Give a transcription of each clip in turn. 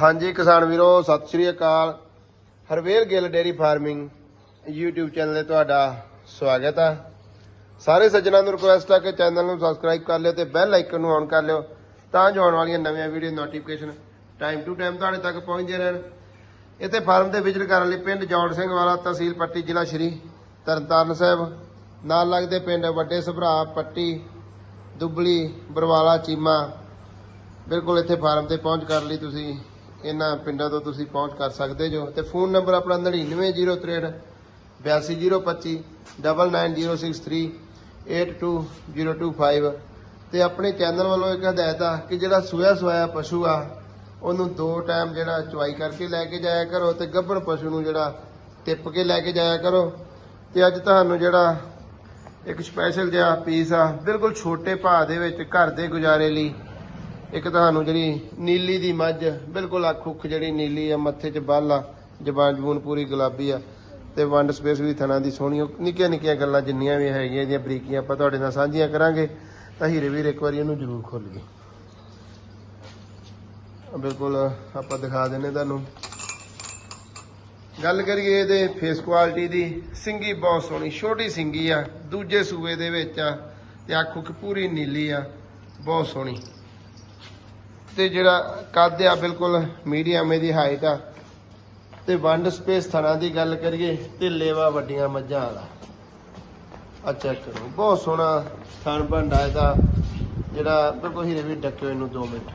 ਹਾਂਜੀ ਕਿਸਾਨ ਵੀਰੋ, ਸਤਿ ਸ਼੍ਰੀ ਅਕਾਲ। Harvel Gill dairy farming YouTube channel ਤੇ ਤੁਹਾਡਾ ਸਵਾਗਤ ਆ। ਸਾਰੇ ਸੱਜਣਾਂ ਨੂੰ ਰਿਕੁਐਸਟ ਆ ਕਿ ਚੈਨਲ ਨੂੰ ਸਬਸਕ੍ਰਾਈਬ ਕਰ ਲਿਓ ਤੇ ਬੈਲ ਆਈਕਨ ਨੂੰ ਔਨ ਕਰ ਲਿਓ ਤਾਂ ਜੋ ਆਉਣ ਵਾਲੀਆਂ ਨਵੀਆਂ video notification time to time ਤੁਹਾਡੇ ਤੱਕ ਪਹੁੰਚਦੇ ਰਹਿਣ। ਇੱਥੇ ਫਾਰਮ ਤੇ ਵਿਜ਼ਿਟ ਕਰਨ ਲਈ ਪਿੰਡ ਜੌੜ ਸਿੰਘ ਵਾਲਾ, ਤਹਿਸੀਲ ਪੱਟੀ, ਜ਼ਿਲ੍ਹਾ ਸ਼੍ਰੀ ਤਰਨਤਾਰਨ ਸਾਹਿਬ। ਨਾਲ ਲੱਗਦੇ ਪਿੰਡ ਵੱਡੇ ਸਭਰਾ, ਪੱਟੀ, ਦੁੱਬਲੀ, ਬਰਵਾਲਾ, ਚੀਮਾ। ਬਿਲਕੁਲ ਇੱਥੇ ਫਾਰਮ ਤੇ ਪਹੁੰਚ ਕਰ ਲਈ ਤੁਸੀਂ। ਇਹਨਾਂ ਪਿੰਡਾਂ ਤੋਂ ਤੁਸੀਂ ਪਹੁੰਚ ਕਰ ਸਕਦੇ ਜੋ। ਤੇ ਫੋਨ ਨੰਬਰ ਆਪਣਾ 99063 82025 99063 82025 ਤੇ ਆਪਣੇ ਚੈਨਲ ਵੱਲੋਂ ਇੱਕ ਹਦਾਇਤ ਆ ਕਿ ਜਿਹੜਾ ਸੂਆ ਸਵਾਇਆ ਪਸ਼ੂ ਆ, ਉਹਨੂੰ ਦੋ ਟਾਈਮ ਜਿਹੜਾ ਚੁਆਈ ਕਰਕੇ ਲੈ ਕੇ ਜਾਇਆ ਕਰੋ ਤੇ ਗੱਭਣ ਪਸ਼ੂ ਨੂੰ ਜਿਹੜਾ ਟਿੱਪ ਕੇ ਲੈ ਕੇ ਜਾਇਆ ਕਰੋ। ਤੇ ਅੱਜ ਤੁਹਾਨੂੰ ਜਿਹੜਾ ਇੱਕ ਸਪੈਸ਼ਲ ਜਿਹਾ ਪੀਸ ਆ, ਬਿਲਕੁਲ ਛੋਟੇ ਭਾਅ ਦੇ ਵਿੱਚ ਘਰ ਦੇ ਗੁਜ਼ਾਰੇ ਲਈ ਇੱਕ ਤੁਹਾਨੂੰ ਜਿਹੜੀ ਨੀਲੀ ਦੀ ਮੱਝ, ਬਿਲਕੁਲ ਅੱਖ ਉੱਖ ਜਿਹੜੀ ਨੀਲੀ ਆ, ਮੱਥੇ 'ਚ ਬੱਲ ਆ, ਜ਼ਬਾਨ ਜਬੂਨ ਪੂਰੀ ਗੁਲਾਬੀ ਆ, ਤੇ ਵੰਡ ਸਪੇਸ ਵੀ ਥਣਾ ਦੀ ਸੋਹਣੀ ਨਿੱਕੀਆਂ ਨਿੱਕੀਆਂ ਗੱਲਾਂ ਜਿੰਨੀਆਂ ਵੀ ਹੈਗੀਆਂ, ਇਹਦੀਆਂ ਬਰੀਕੀਆਂ ਆਪਾਂ ਤੁਹਾਡੇ ਨਾਲ ਸਾਂਝੀਆਂ ਕਰਾਂਗੇ, ਤਾਂ ਹੀਰੇ ਵੀਰ ਇੱਕ ਵਾਰੀ ਇਹਨੂੰ ਜ਼ਰੂਰ ਖੋਲੀਏ। ਬਿਲਕੁਲ ਆਪਾਂ ਦਿਖਾ ਦਿੰਨੇ ਤੁਹਾਨੂੰ। ਗੱਲ ਕਰੀਏ ਇਹਦੇ ਫੇਸ ਕੁਆਲਿਟੀ ਦੀ, ਸਿੰਗੀ ਬਹੁਤ ਸੋਹਣੀ, ਛੋਟੀ ਸਿੰਗੀ ਆ, ਦੂਜੇ ਸੂਏ ਦੇ ਵਿੱਚ ਆ, ਤੇ ਅੱਖ ਉੱਖ ਪੂਰੀ ਨੀਲੀ ਆ, ਬਹੁਤ ਸੋਹਣੀ। ਤੇ ਜਿਹੜਾ ਕੱਦ ਆ, ਬਿਲਕੁਲ ਮੀਡੀਅਮ ਇਹਦੀ ਹਾਈਟ ਆ। ਤੇ ਵੰਡ ਸਪੇਸ ਥਣਾ ਦੀ ਗੱਲ ਕਰੀਏ, ਤੇ ਲੇਵਾ ਵੱਡੀਆਂ ਮੱਝਾਂ ਵਾਲਾ। ਆ ਚੈੱਕ ਕਰੋ। ਬਹੁਤ ਸੋਹਣਾ ਥਣ ਭੰਡਾ ਇਹਦਾ। ਜਿਹੜਾ ਬਿਲਕੁਲ ਹੀਰੇ ਵੀ ਡੱਕਿਓ ਇਹਨੂੰ 2 ਮਿੰਟ।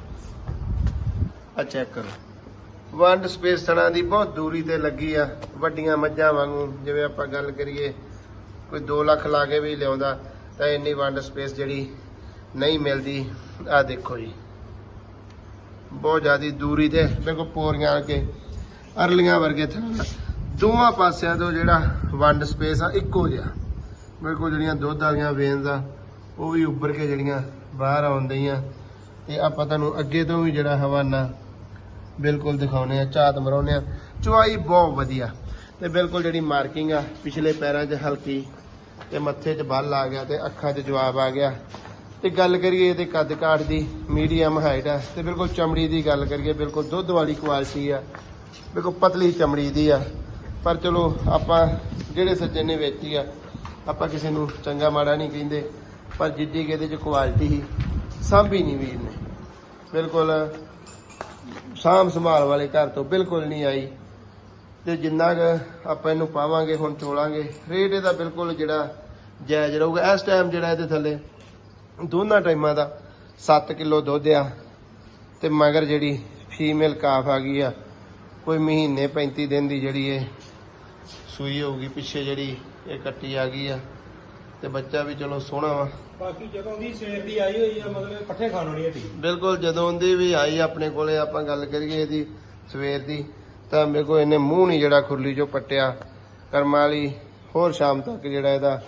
ਆ ਚੈੱਕ ਕਰੋ। ਵੰਡ ਸਪੇਸ ਥਣਾ ਦੀ ਬਹੁਤ ਦੂਰੀ ਤੇ ਲੱਗੀ ਆ, ਵੱਡੀਆਂ ਮੱਝਾਂ ਵਾਂਗੂ। ਜਿਵੇਂ ਆਪਾਂ ਗੱਲ ਕਰੀਏ, ਕੋਈ 2 ਲੱਖ ਲਾ ਕੇ ਵੀ ਲਿਆਉਂਦਾ, ਤਾਂ ਇੰਨੀ ਵੰਡ ਸਪੇਸ ਜਿਹੜੀ ਨਹੀਂ ਮਿਲਦੀ। ਆ ਦੇਖੋ ਜੀ। ਬਹੁਤ ਜ਼ਿਆਦੀ ਦੂਰੀ ਤੇ ਬਿਲਕੁਲ ਪੋਰੀਆਂ ਕੇ, ਅਰਲੀਆਂ ਵਰਗੇ ਥਾਂ ਦੋਵਾਂ ਪਾਸਿਆਂ ਤੋਂ ਜਿਹੜਾ ਵੰਡ ਸਪੇਸ ਆ, ਇੱਕੋ ਜਿਹਾ। ਬਿਲਕੁਲ ਜਿਹੜੀਆਂ ਦੁੱਧ ਵਾਲੀਆਂ ਵੇਨਸ ਆ, ਉਹ ਵੀ ਉੱਭਰ ਕੇ ਜਿਹੜੀਆਂ ਬਾਹਰ ਆਉਂਦੀਆਂ ਤੇ ਆਪਾਂ ਤੁਹਾਨੂੰ ਅੱਗੇ ਤੋਂ ਵੀ ਜਿਹੜਾ ਹਵਾਨਾ ਬਿਲਕੁਲ ਦਿਖਾਉਨੇ ਆ ਝਾਤ ਮਰਾਉਨੇ ਆ ਚੁਆਈ ਬਹੁਤ ਵਧੀਆ। ਤੇ ਬਿਲਕੁਲ ਜਿਹੜੀ ਮਾਰਕਿੰਗ ਆ, ਪਿਛਲੇ ਪੈਰਾਂ 'ਚ ਹਲਕੀ ਤੇ ਮੱਥੇ 'ਚ ਬੱਲ ਆ ਗਿਆ ਤੇ ਅੱਖਾਂ 'ਚ ਜਵਾਬ ਆ ਗਿਆ। ਤੇ ਗੱਲ ਕਰੀਏ ਇਹਦੇ ਕੱਦ ਕਾਠ ਦੀ ਮੀਡੀਅਮ ਹਾਈਟ ਆ। ਤੇ ਬਿਲਕੁਲ ਚਮੜੀ ਦੀ ਗੱਲ ਕਰੀਏ, ਬਿਲਕੁਲ ਦੁੱਧ ਵਾਲੀ ਕੁਆਲਿਟੀ ਆ। ਬਿਲਕੁਲ ਪਤਲੀ ਚਮੜੀ ਦੀ ਆ। ਪਰ ਚਲੋ, ਆਪਾਂ ਜਿਹੜੇ ਸੱਜੇ ਨੇ ਵੇਚੀ ਆ, ਆਪਾਂ ਕਿਸੇ ਨੂੰ ਚੰਗਾ ਮਾੜਾ ਨਹੀਂ ਕਹਿੰਦੇ। ਪਰ ਜਿੱਡੀ ਕਿ ਇਹਦੇ ਚ ਕੁਆਲਿਟੀ ਸੀ, ਸਾਂਭੀ ਨਹੀਂ ਵੀਰ ਨੇ। ਬਿਲਕੁਲ ਸਾਂਭ ਸੰਭਾਲ ਵਾਲੇ ਘਰ ਤੋਂ ਬਿਲਕੁਲ ਨਹੀਂ ਆਈ। ਤੇ ਜਿੰਨਾ ਕੁ ਆਪਾਂ ਇਹਨੂੰ ਪਾਵਾਂਗੇ, ਹੁਣ ਚੋਲਾਂਗੇ, ਰੇਟ ਇਹਦਾ ਬਿਲਕੁਲ ਜਿਹੜਾ ਜਾਇਜ਼ ਰਹੂਗਾ। ਇਸ ਟਾਈਮ ਜਿਹੜਾ ਇਹਦੇ ਥੱਲੇ ਦੋਨਾਂ ਟਾਈਮਾਂ ਦਾ 7 ਕਿਲੋ ਦੁੱਧ ਆ ਤੇ ਮਗਰ ਜਿਹੜੀ ਫੀਮੇਲ ਕਾਫ ਆ ਗਈ ਆ ਕੋਈ ਮਹੀਨੇ 35 ਦਿਨ ਦੀ ਜਿਹੜੀ ਇਹ ਸੂਈ ਹੋਊਗੀ ਪਿੱਛੇ ਜਿਹੜੀ ਇਹ ਕੱਟੀ ਆ ਗਈ ਆ। ਤੇ ਬੱਚਾ ਵੀ ਚਲੋ ਸੋਹਣਾ ਵਾ। ਬਾਕੀ ਜਦੋਂ ਦੀ ਸਵੇਰ ਦੀ ਆਈ ਹੋਈ ਆ ਮਤਲਬ ਪੱਠੇ ਖਾਣ ਵਾਲੀ ਹਟੀ ਬਿਲਕੁਲ ਜਦੋਂ ਦੀ ਵੀ ਆਈ ਆਪਣੇ ਕੋਲੇ ਆਪਾਂ ਗੱਲ ਕਰੀਏ ਇਹਦੀ ਸਵੇਰ ਦੀ ਤਾਂ ਮੇਰੇ ਕੋਲ ਇਹਨੇ ਮੂੰਹ ਨਹੀਂ ਜਿਹੜਾ ਖੁਰਲੀ ਚੋਂ ਪੱਟਿਆ। ਕਰਮਾਂ ਵਾਲੀ ਹੋਰ ਸ਼ਾਮ ਤੱਕ ਜਿਹੜਾ ਇਹਦਾ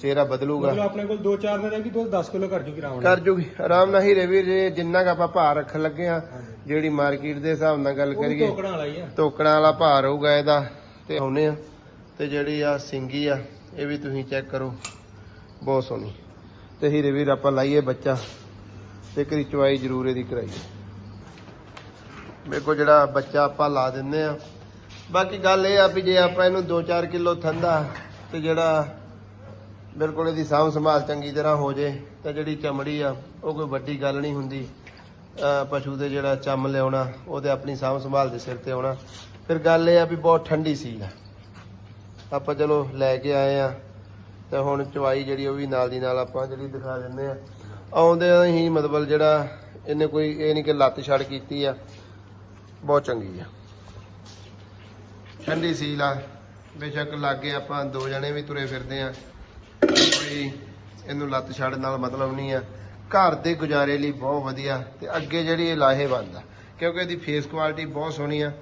ਚਿਹਰਾ ਬਦਲੂਗਾ। ਮਤਲਬ ਆਪਣੇ ਕੋਲ 2-4 ਦਿਨ ਰਹਿ ਗਈ ਦੁੱਧ 10 ਕਿਲੋ ਕਰ ਜੂਗੀ ਰਾਵਣ ਕਰ ਜੂਗੀ। ਆਰਾਮ ਨਾਲ ਹੀਰੇ ਵੀਰ ਜੇ ਜਿੰਨਾ ਕ ਆਪਾਂ ਭਾਰ ਰੱਖਣ ਲੱਗੇ ਆ ਜਿਹੜੀ ਮਾਰਕੀਟ ਦੇ ਹਿਸਾਬ ਨਾਲ ਗੱਲ ਕਰੀਏ। ਟੋਕਣਾ ਵਾਲਾ ਹੀ ਆ। ਟੋਕਣਾ ਵਾਲਾ ਭਾਰ ਹੋਊਗਾ ਇਹਦਾ। ਤੇ ਆਉਨੇ ਆ ਤੇ ਜਿਹੜੀ ਆ ਸਿੰਗੀ ਆ ਇਹ ਵੀ ਤੁਸੀਂ ਚੈੱਕ ਕਰੋ। ਬਹੁਤ ਸੋਹਣੀ। ਤੇ ਹੀਰੇ ਵੀਰ ਆਪਾਂ ਲਾਈਏ ਬੱਚਾ। ਤੇ ਕਰੀ ਚਵਾਈ ਜ਼ਰੂਰ ਇਹਦੀ ਕਰਾਈਏ। ਕੋਲ ਜਿਹੜਾ ਬੱਚਾ ਆਪਾਂ ਲਾ ਦਿੰਦੇ ਆ। ਬਾਕੀ ਗੱਲ ਇਹ ਆ ਵੀ ਜੇ ਆਪਾਂ ਇਹਨੂੰ 2-4 ਕਿਲੋ ਠੰਡਾ ਤੇ ਜਿਹੜਾ ਬਿਲਕੁਲ ਇਹਦੀ ਸਾਂਭ ਸੰਭਾਲ ਚੰਗੀ ਤਰ੍ਹਾਂ ਹੋ ਜੇ ਤਾਂ ਜਿਹੜੀ ਚਮੜੀ ਆ, ਉਹ ਕੋਈ ਵੱਡੀ ਗੱਲ ਨਹੀਂ ਹੁੰਦੀ। ਪਸ਼ੂ ਦੇ ਜਿਹੜਾ ਚੰਮ ਲਿਆਉਣਾ, ਉਹ ਤੇ ਆਪਣੀ ਸਾਂਭ ਸੰਭਾਲ ਦੇ ਸਿਰ ਤੇ ਆਉਣਾ। ਫਿਰ ਗੱਲ ਇਹ ਆ ਵੀ ਬਹੁਤ ਠੰਡੀ ਸੀ ਆ। ਆਪਾਂ ਚਲੋ ਲੈ ਕੇ ਆਏ ਆ, ਤੇ ਹੁਣ ਚਵਾਈ ਜਿਹੜੀ ਉਹ ਵੀ ਨਾਲ ਦੀ ਨਾਲ ਆਪਾਂ ਜਿਹੜੀ ਦਿਖਾ ਦਿੰਦੇ ਆ। ਆਉਂਦੇ ਹੀ ਮਤਲਬ ਜਿਹੜਾ ਇਹਨੇ ਕੋਈ, ਇਹ ਨਹੀਂ ਕਿ ਲੱਤ ਛੜ ਕੀਤੀ ਆ। ਬਹੁਤ ਚੰਗੀ ਆ। ਠੰਡੀ ਸੀਲ ਆ। ਬੇਸ਼ੱਕ ਲਾਗੇ ਆਪਾਂ ਦੋ ਜਣੇ ਵੀ ਤੁਰੇ ਫਿਰਦੇ ਆ। ਕੋਈ ਇਹਨੂੰ ਲੱਤ ਛੱਡ ਨਾਲ ਮਤਲਬ ਨਹੀਂ ਆ। ਘਰ ਦੇ ਗੁਜ਼ਾਰੇ ਲਈ ਬਹੁਤ ਵਧੀਆ ਤੇ ਅੱਗੇ ਜਿਹੜੀ ਇਹ ਲਾਹੇਵੰਦ ਆ। ਕਿਉਂਕਿ ਇਹਦੀ ਫੇਸ ਕੁਆਲਿਟੀ ਬਹੁਤ ਸੋਹਣੀ ਆ।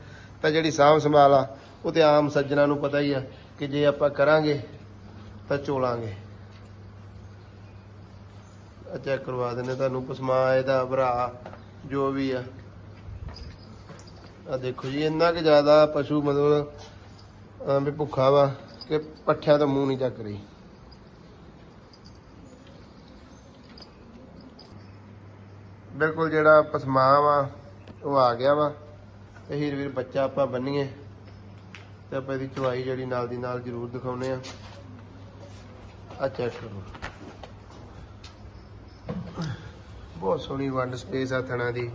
ਤਾਂ ਜਿਹੜੀ ਸਾਂਭ ਸੰਭਾਲ ਆ, ਉਹ ਤੇ ਆਮ ਸੱਜਣਾ ਨੂੰ ਪਤਾ ਹੀ ਆ ਕਿ ਜੇ ਆਪਾਂ ਕਰਾਂਗੇ ਤਾਂ ਚੋਲਾਂਗੇ ਚੈੱਕ ਕਰਵਾ ਦਿੰਦੇ ਤੁਹਾਨੂੰ ਪਸਮਾ ਇਹਦਾ ਭਰਾ, ਜੋ ਵੀ ਆ। ਆ ਦੇਖੋ ਜੀ, ਇੰਨਾ ਕਿ ਜ਼ਿਆਦਾ ਪਸ਼ੂ ਮਤਲਬ ਵੀ ਭੁੱਖਾ ਵਾ ਕਿ ਪੱਠਿਆਂ ਤੋਂ ਮੂੰਹ ਨਹੀਂ ਚੱਕ ਰਹੀ। ਬਿਲਕੁਲ ਜਿਹੜਾ ਪਸਮਾ ਵਾ, ਉਹ ਆ ਗਿਆ ਵਾ। ਤੇ ਹੀਰ ਵੀਰ ਬੱਚਾ ਆਪਾਂ ਬੰਨੀਏ। ਤੇ ਆਪਾਂ ਇਹਦੀ ਚਵਾਈ ਜਿਹੜੀ ਨਾਲ ਦੀ ਨਾਲ ਜ਼ਰੂਰ ਦਿਖਾਉਨੇ ਆ ਆ ਚੈੱਕ ਕਰੋ। ਬਹੁਤ ਸੋਹਣੀ ਵੰਡ ਸਪੇਸ ਆ ਥਣਾ ਦੀ।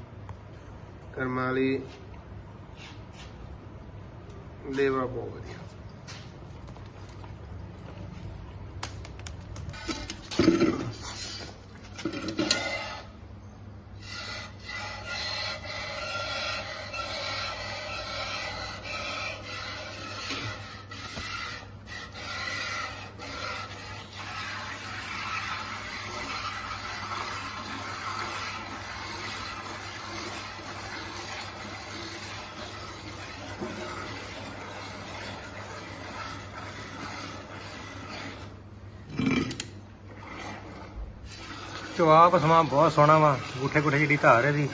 ਕਰਮਾਲੀ ਵਾਲੀ ਲੇਵਾ ਬਹੁਤ ਵਧੀਆ। ਚਵਾ ਪਸਮਾ ਬਹੁਤ ਸੋਹਣਾ ਵਾ ਗੁੱਠੇ ਗੁੱਠੇ ਜਿਹੜੀ ਧਾਰ ਇਹਦੀ।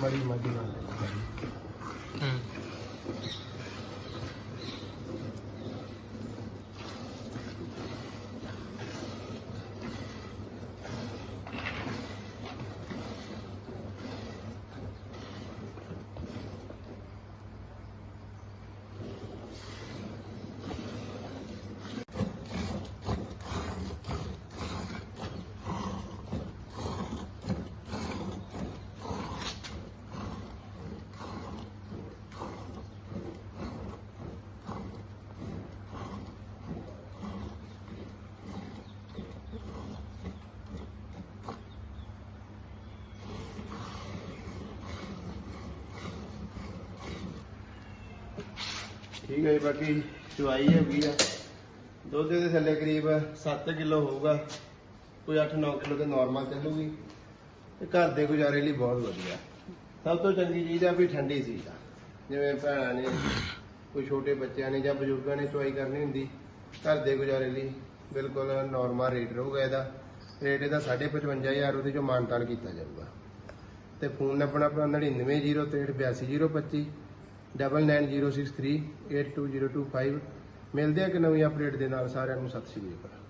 ਬੜੀ ਮੱਝ ਨਾਲ। ਠੀਕ ਹੈ ਜੀ, ਬਾਕੀ ਚੁਆਈ ਹੋ ਗਈ ਆ। ਦੁੱਧ ਦੇ ਥੱਲੇ ਕਰੀਬ 7 ਕਿਲੋ ਹੋਊਗਾ। ਕੋਈ 8-9 ਕਿਲੋ ਤੇ ਨਾਰਮਲ ਚੱਲੂਗੀ। ਤੇ ਘਰ ਦੇ ਗੁਜ਼ਾਰੇ ਲਈ ਬਹੁਤ ਵਧੀਆ। ਸਭ ਤੋਂ ਚੰਗੀ ਚੀਜ਼ ਆ ਵੀ ਠੰਡੀ ਚੀਜ਼ ਆ। ਜਿਵੇਂ ਭੈਣਾਂ ਨੇ, ਕੋਈ ਛੋਟੇ ਬੱਚਿਆਂ ਨੇ ਜਾਂ ਬਜ਼ੁਰਗਾਂ ਨੇ ਚੁਆਈ ਕਰਨੀ ਹੁੰਦੀ, ਘਰ ਦੇ ਗੁਜ਼ਾਰੇ ਲਈ ਬਿਲਕੁਲ ਨਾਰਮਲ ਰੇਟ ਰਹੂਗਾ ਇਹਦਾ। ਰੇਟ ਇਹਦਾ 55000 ਉਹਦੇ ਚੋਂ ਮਾਨਤਾਨ ਕੀਤਾ ਜਾਊਗਾ। ਤੇ ਫੋਨ ਨੰਬਰ ਆਪਣਾ 9903828025 9906382025 ਮਿਲਦੇ ਆ ਕਿ ਨਵੀਂ ਅਪਡੇਟ ਦੇ ਨਾਲ ਸਾਰਿਆਂ ਨੂੰ ਸਤਿ ਸ਼੍ਰੀ ਅਕਾਲ।